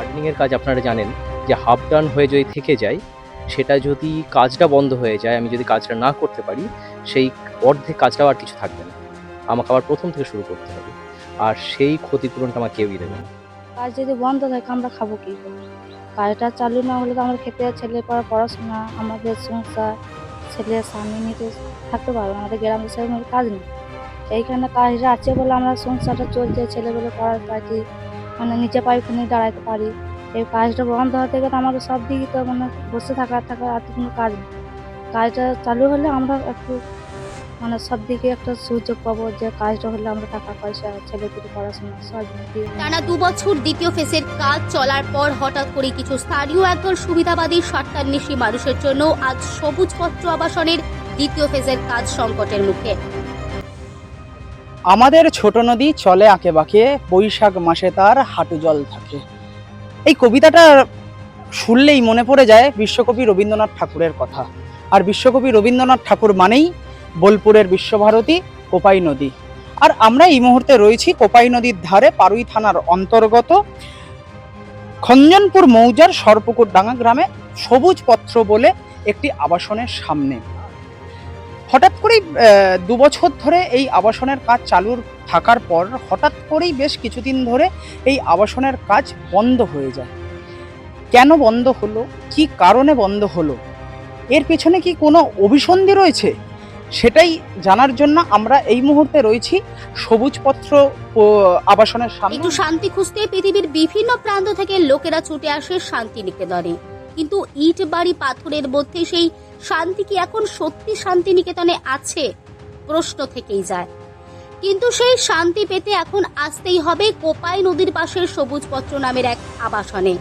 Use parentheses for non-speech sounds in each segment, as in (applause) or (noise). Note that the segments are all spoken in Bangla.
গার্ডেনিংয়ের কাজ আপনারা জানেন, যে হাফ ডান হয়ে যদি থেকে যায়, সেটা যদি কাজটা বন্ধ হয়ে যায়, আমি যদি কাজটা না করতে পারি, সেই অর্ধেক কাজটাও আর কিছু থাকবে না। আমাকে আবার প্রথম থেকে শুরু করতে হবে। আর সেই ক্ষতিপূরণটা আমার কেউই দেবে না। কাজ যদি বন্ধ থাকে, আমরা খাব কি কাজটা চালু না হলে তো আমরা খেতে, ছেলে পড়া, পড়াশোনা, আমাদের সংসার, ছেলে, স্বামী নিয়ে তো থাকতে পারব আমাদের গ্রামে সেরকম কাজ নেই। এইখানে কাজটা আছে বলে আমরা সংসারটা চলছে ছেলেগুলো পড়ার পারছি মানে নিচে পায়ে খুনে দাঁড়াতে পারি। এই কাজটা বন্ধ হতে গেলে আমাদের সব দিকে তো মানে বসে থাকা থাকা আর কোনো কাজ কাজটা চালু হলে আমরা একটু মানে সব দিকে একটা সুযোগ পাবো যে কাজটা হলে আমরা টাকা পয়সা, ছেলেপুলে, পড়াশোনা সব দিকে টানা দু বছর দ্বিতীয় ফেসের কাজ চলার পর হঠাৎ করে কিছু স্থানীয় একদল সুবিধাবাদী সরকার স্বার্থান্বেষী মানুষের জন্য আজ সবুজ পত্র আবাসনের দ্বিতীয় ফেজের কাজ সংকটের মুখে। আমাদের ছোট নদী চলে আঁকে বাঁকে, বৈশাখ মাসে তার হাঁটু জল থাকে। এই কবিতাটা শুনলেই মনে পড়ে যায় বিশ্বকবি রবীন্দ্রনাথ ঠাকুরের কথা। আর বিশ্বকবি রবীন্দ্রনাথ ঠাকুর মানেই বোলপুরের বিশ্বভারতী কোপাই নদী। আর আমরা এই মুহূর্তে রয়েছি কোপাই নদীর ধারে পারুই থানার অন্তর্গত খঞ্জনপুর মৌজার সরপুকুর ডাঙ্গা গ্রামে সবুজ পত্র বলে একটি আবাসনের সামনে। হঠাৎ করেই দু বছর ধরে এই আবাসনের কাজ চালুর থাকার পর হঠাৎ করেই বেশ কিছুদিন ধরে এই আবাসনের কাজ বন্ধ হয়ে যায়। কেন বন্ধ হলো? কি কারণে বন্ধ হলো? এর পেছনে কি কোনো অভিসন্ধি রয়েছে? সেটাই জানার জন্য আমরা এই মুহূর্তে রয়েছি সবুজপত্র আবাসনের সামনে। একটু শান্তি খুঁজতে পৃথিবীর বিভিন্ন প্রান্ত থেকে লোকেরা ছুটে আসে শান্তি নিকেতনে কিন্তু ইট বাড়ি পাথরের মধ্যে সেই শান্তি কি এখন সত্যি শান্তি নিকেতনে আছে? প্রশ্ন থেকেই যায়। কিন্তু সেই শান্তি পেতে এখন আসতেই হবে কোপাই নদীর পাশের সবুজ পত্র নামের এক আবাসনে।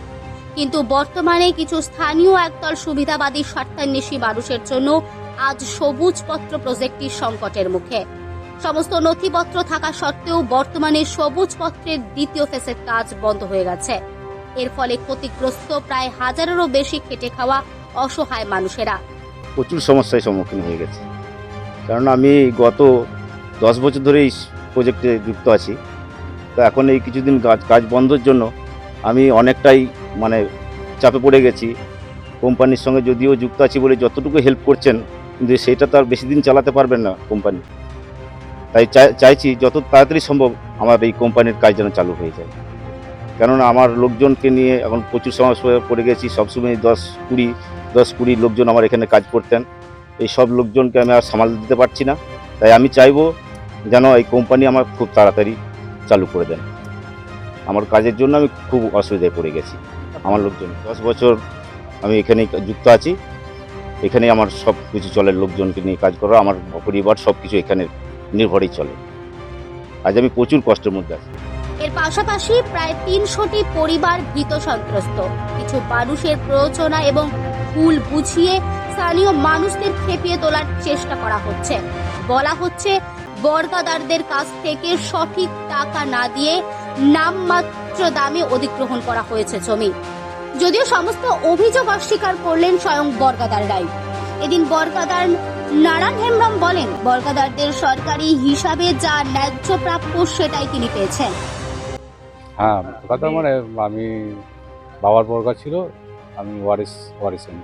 কিন্তু বর্তমানে কিছু স্থানীয় একদল সুবিধাবাদী স্বার্থান্বেষী মানুষের জন্য আজ সবুজ পত্র প্রজেক্টটি সংকটের মুখে। সমস্ত নথিপত্র থাকা সত্ত্বেও বর্তমানে সবুজ পত্রের দ্বিতীয় ফেসের কাজ বন্ধ হয়ে গেছে। এর ফলে ক্ষতিগ্রস্ত প্রায় হাজারেরও বেশি খেটে খাওয়া অসহায় মানুষেরা। প্রচুর সমস্যার সম্মুখীন হয়ে গেছে। কারণ আমি গত দশ বছর ধরে এই প্রজেক্টে যুক্ত আছি। তো এখন এই কিছুদিন কাজ কাজ বন্ধর জন্য আমি অনেকটাই মানে চাপে পড়ে গেছি। কোম্পানির সঙ্গে যদিও যুক্ত আছি বলে যতটুকু হেল্প করছেন, কিন্তু সেটা তো আর বেশি দিন চালাতে পারবেন না কোম্পানি। তাই চাই- চাইছি যত তাড়াতাড়ি সম্ভব আমার এই কোম্পানির কাজ যেন চালু হয়ে যায়। কেননা আমার লোকজনকে নিয়ে এখন প্রচুর সমস্যায় পড়ে গেছি, সবসময় দশ কুড়ি দশ কুড়ি লোকজন আমার এখানে কাজ করতেন। এই সব লোকজনকে আমি আর সামাল দিতে পারছি না। তাই আমি চাইব যেন এই কোম্পানি আমার খুব তাড়াতাড়ি চালু করে দেন। আমার কাজের জন্য আমি খুব অসুবিধায় পড়ে গেছি। আমার লোকজন, দশ বছর আমি এখানেই যুক্ত আছি। এখানেই আমার সব কিছু চলে, লোকজনকে নিয়ে কাজ করা, আমার পরিবার সব কিছু এখানে নির্ভরেই চলে। আজ আমি প্রচুর কষ্টের মধ্যে আছি। এর পাশাপাশি প্রায় তিনশোটি পরিবার ভীত সন্ত্রস্ত। কিছু মানুষের প্ররোচনা এবং ভুল বুঝিয়ে স্থানীয় মানুষদের খেপিয়ে তোলার চেষ্টা করা হচ্ছে। বলা হচ্ছে, বর্গাদারদের কাছ থেকে সঠিক টাকা না দিয়ে নামমাত্র দামে অধিগ্রহণ করা হয়েছে জমি। যদিও সমস্ত অভিযোগ অস্বীকার করলেন স্বয়ং বর্গাদার বর্গাদাররাই। এদিন বর্গাদার নারায়ণ হেমব্রম বলেন, বর্গাদারদের সরকারি হিসাবে যা ন্যায্য প্রাপ্য সেটাই তিনি পেয়েছেন। হ্যাঁ কথা মানে আমি বাবার বর্গা ছিল আমি ওয়ারিস ওয়ারিসেন।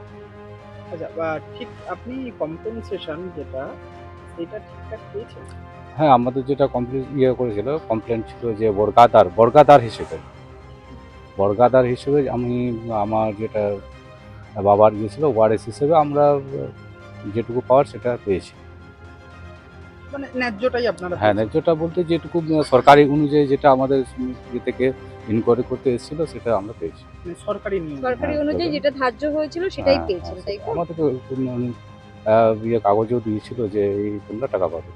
আচ্ছা বা ঠিক আপনি কম্পেনসেশন যেটা সেটা ঠিকঠাক পেয়েছেন? হ্যাঁ আমাদের যেটা কমপ্লেন ইয়ে করেছিল কমপ্লেন ছিল যে বর্গাদার বর্গাদার হিসেবে। বর্গাদার হিসেবে আমি আমার যেটা বাবার গিয়েছিল ছিল ওয়ারিস হিসেবে আমরা যেটুকু পাওয়ার সেটা পেয়েছি। মানে ন্যায্যটাই আপনারা হ্যাঁ ন্যায্যটা বলতে যেটুকু সরকারি অনুযায়ী যেটা আমাদের ইয়ে থেকে ইনকোয়ারি করতে এসেছিল সেটা আমরা পেয়েছি। মানে সরকারি সরকারি হ্যাঁ, অনুযায়ী যেটা ধার্য হয়েছিল সেটাই হ্যাঁ, পেয়েছিল হ্যাঁ, তাই তো? আমাদেরকে ইয়ে কাগজও দিয়েছিল যে এই তোমরা টাকা পাবে।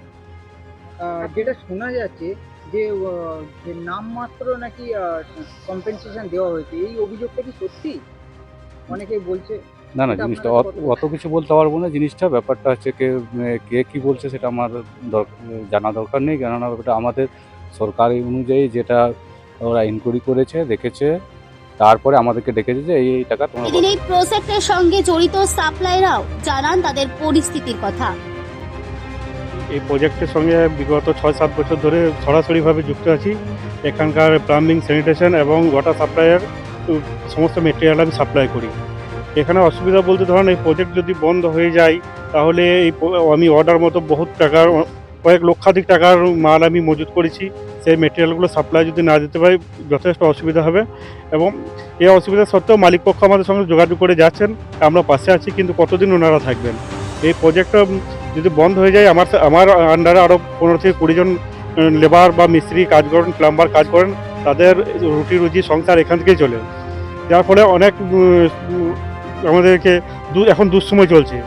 যেটা শোনা যাচ্ছে যে নামমাত্র নাকি কম্পেনসেশন দেওয়া হয়েছে এই অভিযোগটা কি সত্যি? অনেকেই বলছে না না জিনিসটা অত- অত কিছু বলতে পারব না জিনিসটা ব্যাপারটা হচ্ছে কে কে কি বলছে সেটা আমার দর- জানা দরকার নেই। কেননা ওটা আমাদের সরকারি অনুযায়ী যেটা ওরা ইনকোয়ারি করেছে দেখেছে তারপরে আমাদেরকে ডেকেছে যে এই এই টাকা তোমরা এদিন এই প্রজেক্টের সঙ্গে জড়িত সাপ্লাইরাও জানান তাদের পরিস্থিতির কথা। এই প্রজেক্টের সঙ্গে বিগত ছয় সাত বছর ধরে সরাসরিভাবে যুক্ত আছি। এখানকার প্লাম্বিং স্যানিটেশন এবং ওয়াটার সাপ্লাইয়ের সমস্ত মেটেরিয়াল আমি সাপ্লাই করি। এখানে অসুবিধা বলতে ধরুন এই প্রজেক্ট যদি বন্ধ হয়ে যায়, তাহলে এই আমি অর্ডার মতো বহুত টাকার, কয়েক লক্ষাধিক টাকার মাল আমি মজুত করেছি। সেই মেটেরিয়ালগুলো সাপ্লাই যদি না দিতে পারি, যথেষ্ট অসুবিধা হবে। এবং এই অসুবিধা সত্ত্বেও মালিক পক্ষ আমাদের সঙ্গে যোগাযোগ করে যাচ্ছেন। আমরা পাশে আছি, কিন্তু কতদিন ওনারা থাকবেন? এই প্রজেক্টটা যদি বন্ধ হয়ে যায়, আমার আমার আন্ডারে আরও পনেরো থেকে কুড়ি জন লেবার বা মিস্ত্রি কাজ করেন প্লাম্বার কাজ করেন, তাদের রুটি রুজি সংসার এখান থেকেই চলে। যার ফলে অনেক আমাদেরকে এখন দুঃসময় চলছে।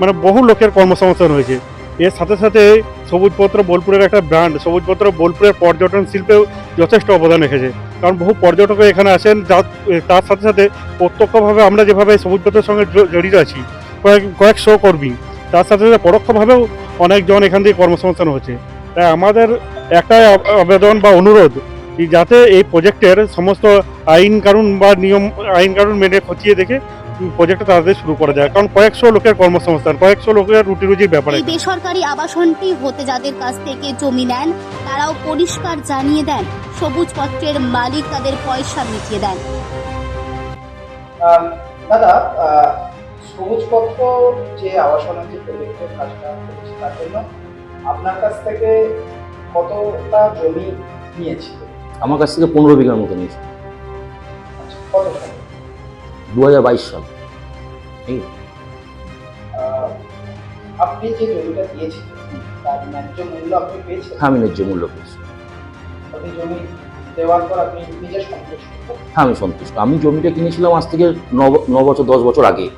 মানে বহু লোকের কর্মসংস্থান হয়েছে। এর সাথে সাথে সবুজপত্র বোলপুরের একটা ব্র্যান্ড সবুজপত্র বোলপুরের পর্যটন শিল্পেও যথেষ্ট অবদান রেখেছে। কারণ বহু পর্যটক এখানে আসেন তার সাথে সাথে প্রত্যক্ষভাবে আমরা যেভাবে সবুজপত্রের সঙ্গে জড়িত আছি, কয়েক কয়েক শো কর্মী, তার সাথে সাথে পরোক্ষভাবেও অনেকজন এখান থেকে কর্মসংস্থান হচ্ছে। তাই আমাদের একটাই আবেদন বা অনুরোধ যাতে এই প্রজেক্টের সমস্ত আইন কানুন বা নিয়ম আইন কানুন মেনে খতিয়ে দেখে প্রজেক্টটা তাড়াতাড়ি শুরু করা যায়। কারণ কয়েকশো লোকের কর্মসংস্থান কয়েকশো লোকের রুটি রুজির ব্যাপার এই বেসরকারি আবাসনটি হতে যাদের কাছ থেকে জমি নেন তারাও পরিষ্কার জানিয়ে দেন সবুজ পত্রের মালিক তাদের পয়সা মিটিয়ে দেন। দাদা সবুজপত্র যে আবাসনের যে প্রজেক্টের কাজটা করছে তার জন্য আপনার কাছ থেকে কতটা জমি নিয়েছিল আমার কাছ থেকে পনেরো বিঘার মতো নিয়েছে। আচ্ছা, কত? দু হাজার বাইশ সাল। আহ, আপনি যে জমিটা দিয়েছিলেন তার ন্যায্য মূল্য আপনি পেয়েছেন হ্যাঁ আমি ন্যায্য মূল্য পেয়েছি। আপনি জমি দেওয়ার পর আপনি নিজে সন্তুষ্ট? হ্যাঁ আমি সন্তুষ্ট। আমি জমিটা কিনেছিলাম আজ থেকে ন বছর দশ বছর আগে।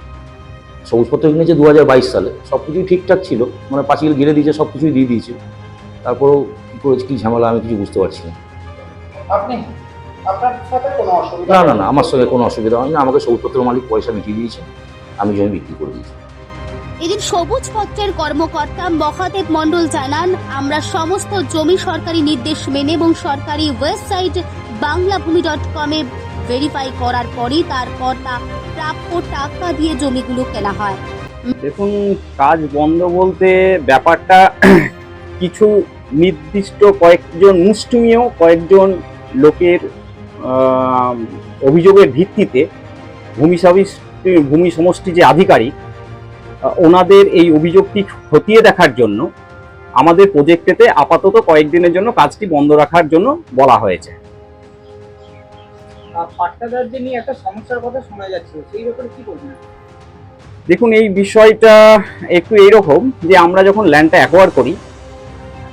সবুজপত্র কিনেছে দু হাজার বাইশ সালে। সব কিছুই ঠিকঠাক ছিল। মানে পাঁচিল ঘিরে দিয়েছে সব কিছুই দিয়ে দিয়েছে। তারপরেও কী করেছে কী ঝামেলা আমি কিছু বুঝতে পারছি না। আপনি আপনার সাথে কোনো অসুবিধা না না না আমার সঙ্গে কোনো অসুবিধা হয়নি। আমাকে সবুজপত্র মালিক পয়সা মিটিয়ে দিয়েছে। আমি জমি বিক্রি করে দিয়েছি। এদিন সবুজ পত্রের কর্মকর্তা মহাদেব মণ্ডল জানান আমরা সমস্ত জমি সরকারি নির্দেশ মেনে এবং সরকারি ওয়েবসাইট বাংলাভূমি ডট কমে ভেরিফাই করার পরই তারপর তা প্রাপ্য টাকা দিয়ে জমিগুলো কেনা হয়। দেখুন কাজ বন্ধ বলতে ব্যাপারটা (clears throat) কিছু নির্দিষ্ট কয়েকজন মুষ্টিমীয় কয়েকজন লোকের অভিযোগের ভিত্তিতে ভূমি ভূমি সমষ্টি যে আধিকারিক ওনাদের এই অভিযোগটি খতিয়ে দেখার জন্য আমাদের প্রজেক্টেতে আপাতত কয়েকদিনের জন্য কাজটি বন্ধ রাখার জন্য বলা হয়েছে। পাট্টাদারদের নিয়ে একটা সমস্যার কথা শোনা যাচ্ছে। সেই ব্যাপারে কি বলবেন? দেখুন এই বিষয়টা একটু এইরকম যে আমরা যখন ল্যান্ডটা অ্যাকোয়ার করি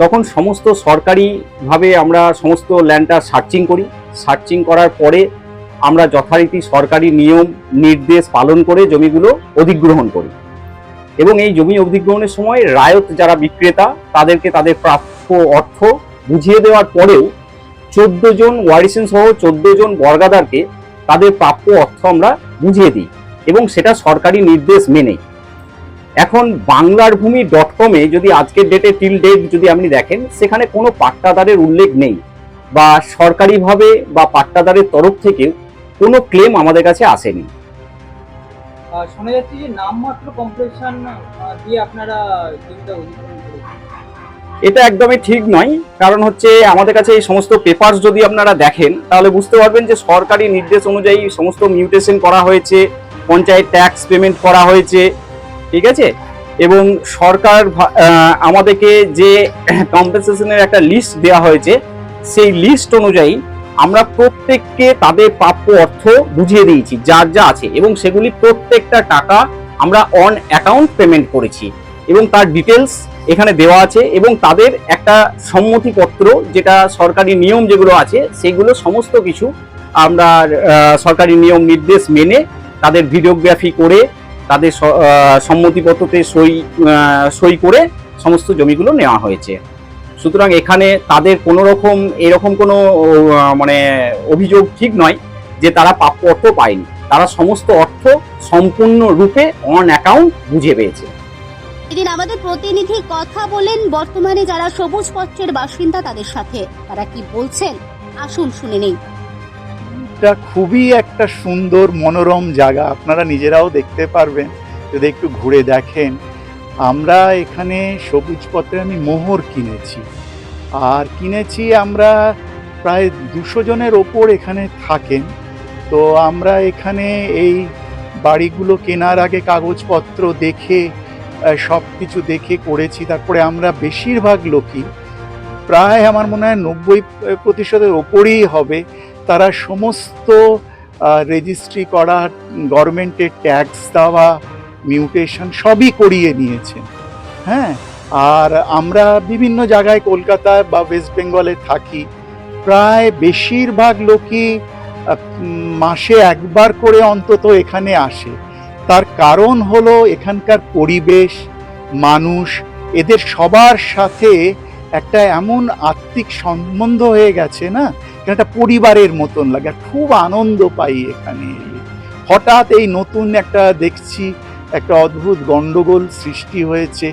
তখন সমস্ত সরকারিভাবে আমরা সমস্ত ল্যান্ডটা সার্চিং করি। সার্চিং করার পরে আমরা যথারীতি সরকারি নিয়ম, নির্দেশ পালন করে জমিগুলো অধিগ্রহণ করি। এবং এই জমি অধিগ্রহণের সময় রায়ত যারা বিক্রেতা, তাদেরকে তাদের প্রাপ্য অর্থ বুঝিয়ে দেওয়ার পরেও চোদ্দ জন ওয়ারিসেন সহ চোদ্দ জন বর্গাদারকে তাদের প্রাপ্য অর্থ আমরা বুঝিয়ে দিই এবং সেটা সরকারি নির্দেশ মেনে এখন বাংলার ভূমি ডট কমে যদি আজকের ডেটে টিল ডেট যদি আপনি দেখেন, সেখানে কোনো পাট্টাদারের উল্লেখ নেই। বা সরকারিভাবে বা পাট্টাদারের তরফ থেকে কোনো ক্লেম আমাদের কাছে আসেনি। শোনা যাচ্ছে যে নামমাত্র কম্প্লেশন দিয়ে আপনারা জমিটা অধিগ্রহণ এটা একদমই ঠিক নয় কারণ হচ্ছে আমাদের কাছে এই সমস্ত পেপারস যদি আপনারা দেখেন তাহলে বুঝতে পারবেন যে সরকারি নির্দেশ অনুযায়ী সমস্ত মিউটেশন করা হয়েছে পঞ্চায়েত ট্যাক্স পেমেন্ট করা হয়েছে ঠিক আছে? এবং সরকার আমাদেরকে যে কম্পেনসেশনের একটা লিস্ট দেওয়া হয়েছে সেই লিস্ট অনুযায়ী আমরা প্রত্যেককে তাদের প্রাপ্য অর্থ বুঝিয়ে দিয়েছি, যার যা আছে এবং সেগুলি প্রত্যেকটা টাকা আমরা অন অ্যাকাউন্ট পেমেন্ট করেছি এবং তার ডিটেলস এখানে দেওয়া আছে এবং তাদের একটা সম্মতিপত্র যেটা সরকারি নিয়ম যেগুলো আছে সেগুলো সমস্ত কিছু আমরা সরকারি নিয়ম নির্দেশ মেনে তাদের ভিডিওগ্রাফি করে, তাদের সম্মতিপত্রতে সই সই করে সমস্ত জমিগুলো নেওয়া হয়েছে। সুতরাং এখানে তাদের কোনো রকম এরকম কোনো মানে অভিযোগ ঠিক নয় যে তারা প্রাপ্য অর্থ পায়নি। তারা সমস্ত অর্থ সম্পূর্ণ রূপে অন অ্যাকাউন্ট বুঝে পেয়েছে। এদিন আমাদের প্রতিনিধি কথা বলেন বর্তমানে যারা সবুজ পত্রের বাসিন্দা তাদের সাথে। তারা কি বলছেন? আসুন শুনে নেই। এটা খুবই একটা সুন্দর মনোরম জায়গা। আপনারা নিজেরাও দেখতে পারবেন। যদি একটু ঘুরে দেখেন আমরা এখানে সবুজ পত্রে আমি মোহর কিনেছি। আর কিনেছি আমরা প্রায় দুশো জনের ওপর এখানে থাকেন। তো আমরা এখানে এই বাড়িগুলো কেনার আগে কাগজপত্র দেখে সব কিছু দেখে করেছি। তারপরে আমরা বেশিরভাগ লোকই, প্রায় আমার মনে হয় নব্বই প্রতিশতের ওপরেই হবে, তারা সমস্ত রেজিস্ট্রি করা গভর্নমেন্টের ট্যাক্স দেওয়া মিউটেশন সবই করিয়ে নিয়েছেন হ্যাঁ আর আমরা বিভিন্ন জায়গায় কলকাতায় বা ওয়েস্ট বেঙ্গলে থাকি, প্রায় বেশিরভাগ লোকই মাসে একবার করে অন্তত এখানে আসে। তার কারণ হলো এখানকার পরিবেশ, মানুষ, এদের সবার সাথে একটা এমন আত্মিক সম্বন্ধ হয়ে গেছে না একটা পরিবারের মতন লাগে। খুব আনন্দ পাই এখানে হঠাৎ এই নতুন একটা দেখছি একটা অদ্ভুত গণ্ডগোল সৃষ্টি হয়েছে।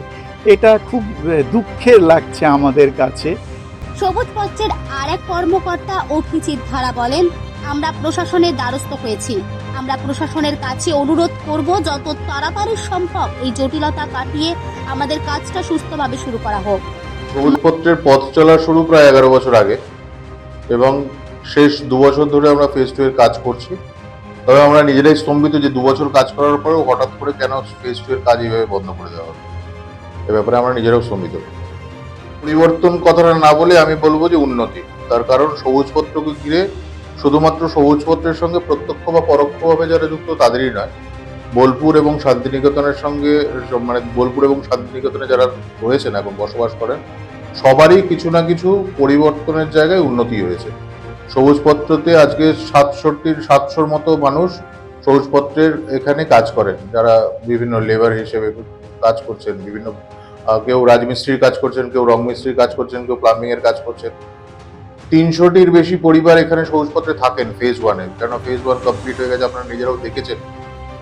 এটা খুব দুঃখের লাগছে আমাদের কাছে। সবুজ পত্রের আর এক কর্মকর্তা অভিজিৎ ধারা বলেন আমরা প্রশাসনের দ্বারস্থ হয়েছি। আমরা প্রশাসনের কাছে অনুরোধ করব যত তাড়াতাড়ি সম্ভব এই জটিলতা কাটিয়ে আমাদের কাজটা সুস্থভাবে শুরু করা হোক। সবুজপত্রের পথ চলা শুরু প্রায় এগারো বছর আগে এবং শেষ দু বছর ধরে আমরা ফেস টু এর কাজ করছি। তবে আমরা নিজেরাই স্তম্ভিত যে দু বছর কাজ করার পরেও হঠাৎ করে কেন ফেস টু এর কাজ এইভাবে বন্ধ করে দেওয়া হলো? এ ব্যাপারে আমরা নিজেরাও স্তম্ভিত। পরিবর্তন কথাটা না বলে আমি বলব যে উন্নতি। তার কারণ সবুজপত্রকে ঘিরে শুধুমাত্র সবুজপত্রের সঙ্গে প্রত্যক্ষ বা পরোক্ষভাবে যারা যুক্ত তাদেরই নয়। বোলপুর এবং শান্তিনিকেতনের সঙ্গে মানে বোলপুর এবং শান্তিনিকেতনে যারা রয়েছেন এখন বসবাস করেন, সবারই কিছু না কিছু পরিবর্তনের জায়গায় উন্নতি হয়েছে। সবুজপত্রতে আজকে সাতষট্টির, সাতশোর মতো মানুষ সবুজপত্রের এখানে কাজ করেন। যারা বিভিন্ন লেবার হিসেবে কাজ করছেন, বিভিন্ন কেউ রাজমিস্ত্রির কাজ করছেন, কেউ রং মিস্ত্রির কাজ করছেন, কেউ প্লাম্বিং এর কাজ করছেন। তিনশোটির বেশি পরিবার এখানে সবুজপত্রে থাকেন ফেজ ওয়ানে কেন ফেজ ওয়ান কমপ্লিট হয়ে গেছে, আপনারা নিজেরাও দেখেছেন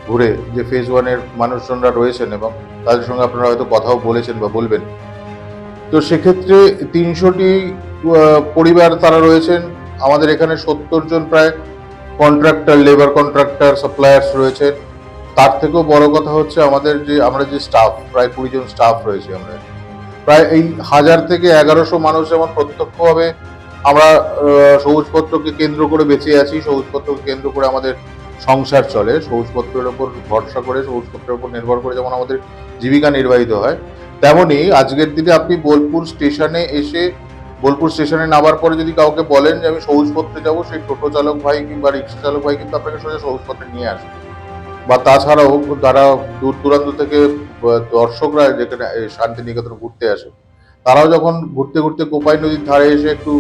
ঘুরে যে ফেজ ওয়ানের মানুষজনরা রয়েছেন এবং তাদের সঙ্গে আপনারা হয়তো কথাও বলেছেন বা বলবেন। তো সেক্ষেত্রে তিনশোটি পরিবার তারা রয়েছেন। আমাদের এখানে সত্তর জন প্রায় কন্ট্রাক্টর লেবার কন্ট্রাক্টর সাপ্লায়ার্স রয়েছে। তার থেকেও বড় কথা হচ্ছে আমাদের যে, আমরা যে স্টাফ প্রায় কুড়ি জন স্টাফ রয়েছে আমরা। প্রায় এই হাজার থেকে এগারোশো মানুষ যেমন প্রত্যক্ষভাবে আমরা সবুজপত্রকে কেন্দ্র করে বেঁচে আছি, সবুজপত্রকে কেন্দ্র করে আমাদের সংসার চলে, সবুজপত্রের ওপর ভরসা করে, সবুজপত্রের ওপর নির্ভর করে যেমন আমাদের জীবিকা নির্বাহিত হয়, তেমনি আজকের দিনে আপনি বোলপুর স্টেশনে এসে বোলপুর স্টেশনে নামার পরে যদি কাউকে বলেন যে আমি সবুজপত্রে যাব, সেই টোটো চালক ভাই কিংবা রিক্সা চালক ভাই কিন্তু আপনাকে সোজা সবুজপত্রে নিয়ে আসবে। বা তাছাড়াও যারা দূর দূরান্ত থেকে দর্শকরা যেখানে শান্তিনিকেতন ঘুরতে আসে, তারাও যখন ঘুরতে ঘুরতে কোপাই নদীর ধারে এসে একটু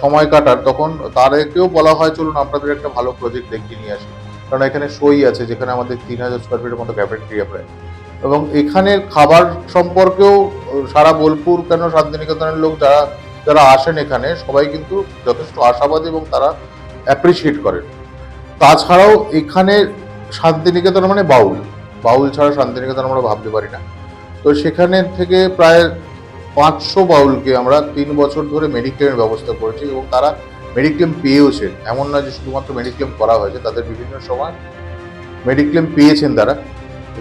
সময় কাটার তখন তাদেরকেও বলা হয়, চলুন আপনাদের একটা ভালো প্রজেক্ট দেখিয়ে নিয়ে আসি। কারণ এখানে সই আছে, যেখানে আমাদের তিন হাজার স্কোয়ার ফিটের মতো ক্যাফেটেরিয়া প্রায়। এবং এখানের খাবার সম্পর্কেও, সারা বোলপুর কেন শান্তিনিকেতনের লোক যারা যারা আসেন এখানে, সবাই কিন্তু যথেষ্ট আশাবাদী এবং তারা অ্যাপ্রিসিয়েট করেন। তাছাড়াও এখানে শান্তিনিকেতন মানে বাউল। বাউল ছাড়া শান্তিনিকেতন আমরা ভাবতে পারি না। তো সেখানে থেকে প্রায় পাঁচশো বাউলকে আমরা তিন বছর ধরে মেডিক্লেমের ব্যবস্থা করেছি এবং তারা মেডিক্লেম পেয়েওছেন। এমন না যে শুধুমাত্র মেডিক্লেম করা হয়েছে, তাদের বিভিন্ন সময় মেডিক্লেম পেয়েছেন তারা।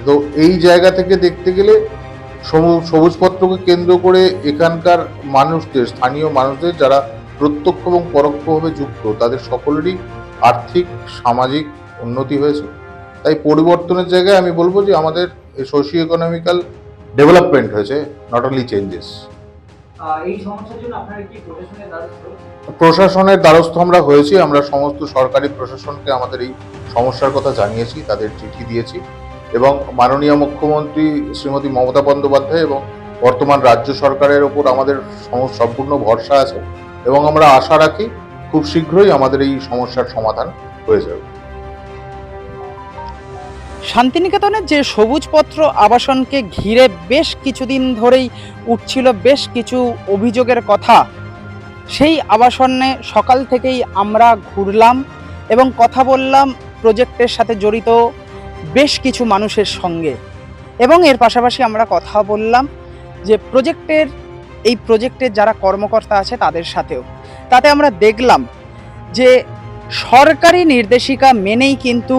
তো এই জায়গা থেকে দেখতে গেলে সবুজপত্রকে কেন্দ্র করে এখানকার মানুষদের স্থানীয় মানুষদের যারা প্রত্যক্ষ এবং পরোক্ষভাবে যুক্ত তাদের সকলেরই আর্থিক সামাজিক উন্নতি হয়েছে। তাই পরিবর্তনের জায়গায় আমি বলব যে আমাদের সোশিও ইকোনমিক্যাল ডেভেলপমেন্ট হয়েছে নট অনলি চেঞ্জেস প্রশাসনের দ্বারস্থ আমরা হয়েছি আমরা সমস্ত সরকারি প্রশাসনকে আমাদের এই সমস্যার কথা জানিয়েছি তাদের চিঠি দিয়েছি। এবং মাননীয় মুখ্যমন্ত্রী শ্রীমতী মমতা বন্দ্যোপাধ্যায় এবং বর্তমান রাজ্য সরকারের ওপর আমাদের সম্পূর্ণ ভরসা আছে এবং আমরা আশা রাখি খুব শীঘ্রই আমাদের এই সমস্যার সমাধান হয়ে যাবে। শান্তিনিকেতনের যে সবুজপত্র আবাসনকে ঘিরে বেশ কিছুদিন ধরেই উঠছিল বেশ কিছু অভিযোগের কথা। সেই আবাসনে সকাল থেকেই আমরা ঘুরলাম এবং কথা বললাম প্রজেক্টের সাথে জড়িত বেশ কিছু মানুষের সঙ্গে। এবং এর পাশাপাশি আমরা কথা বললাম যে প্রজেক্টের, এই প্রজেক্টের যারা কর্মকর্তা আছে তাদের সাথেও। তাতে আমরা দেখলাম যে সরকারি নির্দেশিকা মেনেই কিন্তু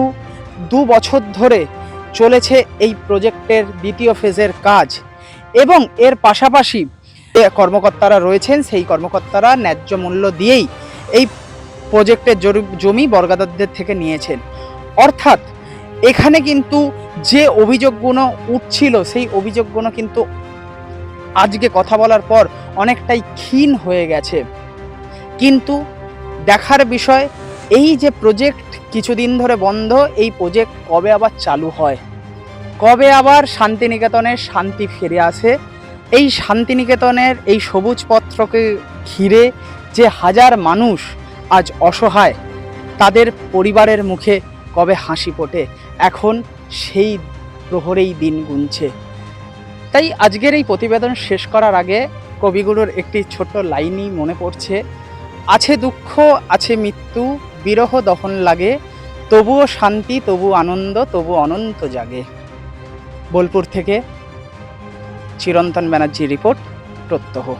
দু বছর ধরে চলেছে এই প্রজেক্টের দ্বিতীয় ফেজের কাজ। এবং এর পাশাপাশি কর্মকর্তারা রয়েছেন, সেই কর্মকর্তারা ন্যায্য মূল্য দিয়েই এই প্রজেক্টের জমি বর্গাদারদের থেকে নিয়েছেন। অর্থাৎ এখানে কিন্তু যে অভিযোগগুলো উঠছিল, সেই অভিযোগগুলো কিন্তু আজকে কথা বলার পর অনেকটাই ক্ষীণ হয়ে গেছে। কিন্তু দেখার বিষয়, এই যে প্রজেক্ট কিছুদিন ধরে বন্ধ, এই প্রজেক্ট কবে আবার চালু হয়? কবে আবার শান্তিনিকেতনের শান্তি ফিরে আসে? এই শান্তিনিকেতনের এই সবুজ পত্রকে ঘিরে যে হাজার মানুষ আজ অসহায়, তাদের পরিবারের মুখে কবে হাসি ফোটে? এখন সেই প্রহরেই দিন গুনছে। তাই আজকের এই প্রতিবেদন শেষ করার আগে কবিগুরুর একটি ছোট্ট লাইনই মনে পড়ছে, আছে দুঃখ, আছে মৃত্যু, বিরহ দহন লাগে, তবুও শান্তি, তবু আনন্দ, তবু অনন্ত জাগে। বোলপুর থেকে চিরন্তন ব্যানার্জি রিপোর্ট প্রত্যহ।